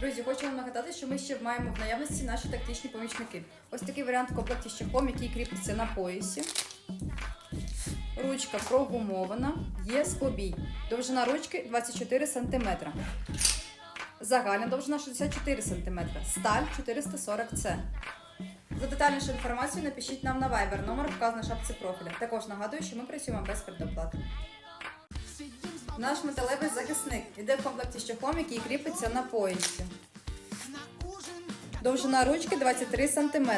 Друзі, хочу вам нагадати, що ми ще маємо в наявності наші тактичні помічники. Ось такий варіант в комплекті з чехлом, який кріпиться на поясі. Ручка прогумована, є склобій. Довжина ручки 24 см. Загальна довжина 64 см. Сталь 440 С. За детальнішу інформацію напишіть нам на Viber, номер вказано в шапці профіля. Також нагадую, що ми працюємо без предоплати. Наш металевий захисник йде в комплекті з чохлом, який кріпиться на поясі. Довжина ручки 23 см.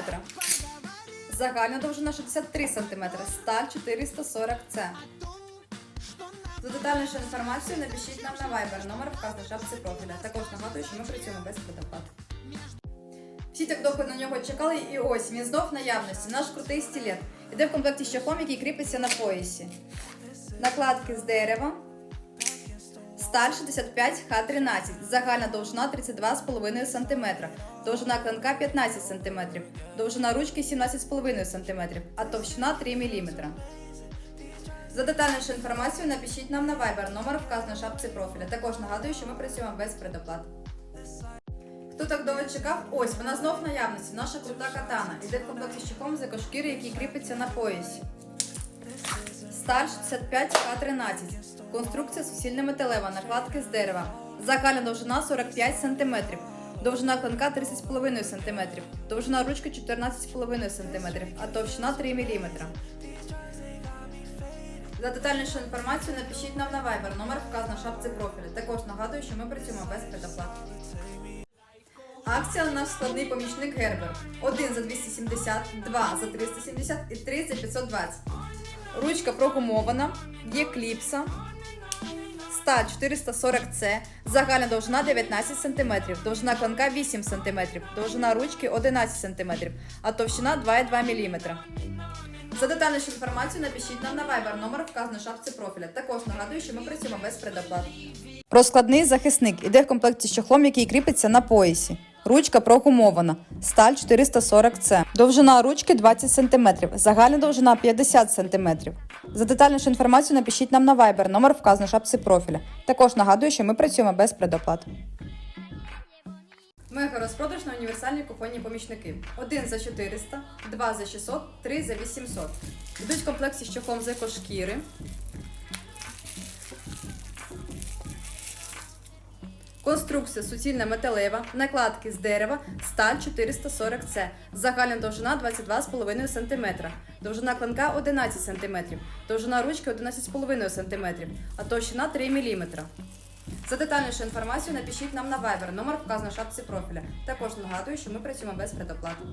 Загальна довжина 63 см. Сталь 440 С. За детальнішу інформацію напишіть нам на Viber, номер вказано в шапці профіля. Також нагадую, що ми працюємо без предоплати. Всі так довго на нього чекали, і ось він знов наявності. Наш крутий стілет. Іде в комплекті з чохлом, який кріпиться на поясі. Накладки з дерева. Сталь 65 Х13. Загальна довжина 32,5 см. Довжина клинка 15 см. Довжина ручки 17,5 см, а товщина 3 мм. За детальнішу інформацію напишіть нам на Viber, номер вказано в шапці профіля. Також нагадую, що ми працюємо без предоплат. Хто так довго чекав? Ось вона знов в наявності. Наша крута катана. Іде в комплекті з чехом з екошкіри, який кріпиться на поясі. Сталь 65 Х13. Конструкція суцільна металева, накладки з дерева. Загальна довжина 45 см. Довжина клинка 30,5 см. Довжина ручки 14,5 см, а товщина 3 мм. За детальнішу інформацію напишіть нам на Viber, номер вказано в шапці профілю. Також нагадую, що ми працюємо без предоплат. Акція у нас складний помічник Гербер. 1 за 270, 2 за 370 і 3 за 520. Ручка прогумована, є кліпса. Сталь 440 С, загальна довжина 19 см, довжина клинка 8 см, довжина ручки 11 см, а товщина 2,2 мм. За детальнішу інформацію напишіть нам на Viber, номер вказано в шапці профіля. Також нагадую, що ми працюємо без предоплат. Розкладний захисник іде в комплекті з чохлом, який кріпиться на поясі. Ручка прогумована. Сталь 440 С. Довжина ручки 20 см. Загальна довжина 50 см. За детальнішу інформацію напишіть нам на Viber, номер вказано в шапці профіля. Також нагадую, що ми працюємо без предоплат. Мега розпродаж на універсальні купонні помічники. 1 за 400, 2 за 600, 3 за 800. Йдуть в комплекті з чохлом з екошкіри. Конструкція суцільна металева, накладки з дерева, сталь 440 С, загальна довжина 22,5 см, довжина клинка 11 см, довжина ручки 11,5 см, а товщина 3 мм. За детальнішу інформацію напишіть нам на Viber, номер вказано в шапці профіля. Також нагадую, що ми працюємо без предоплати.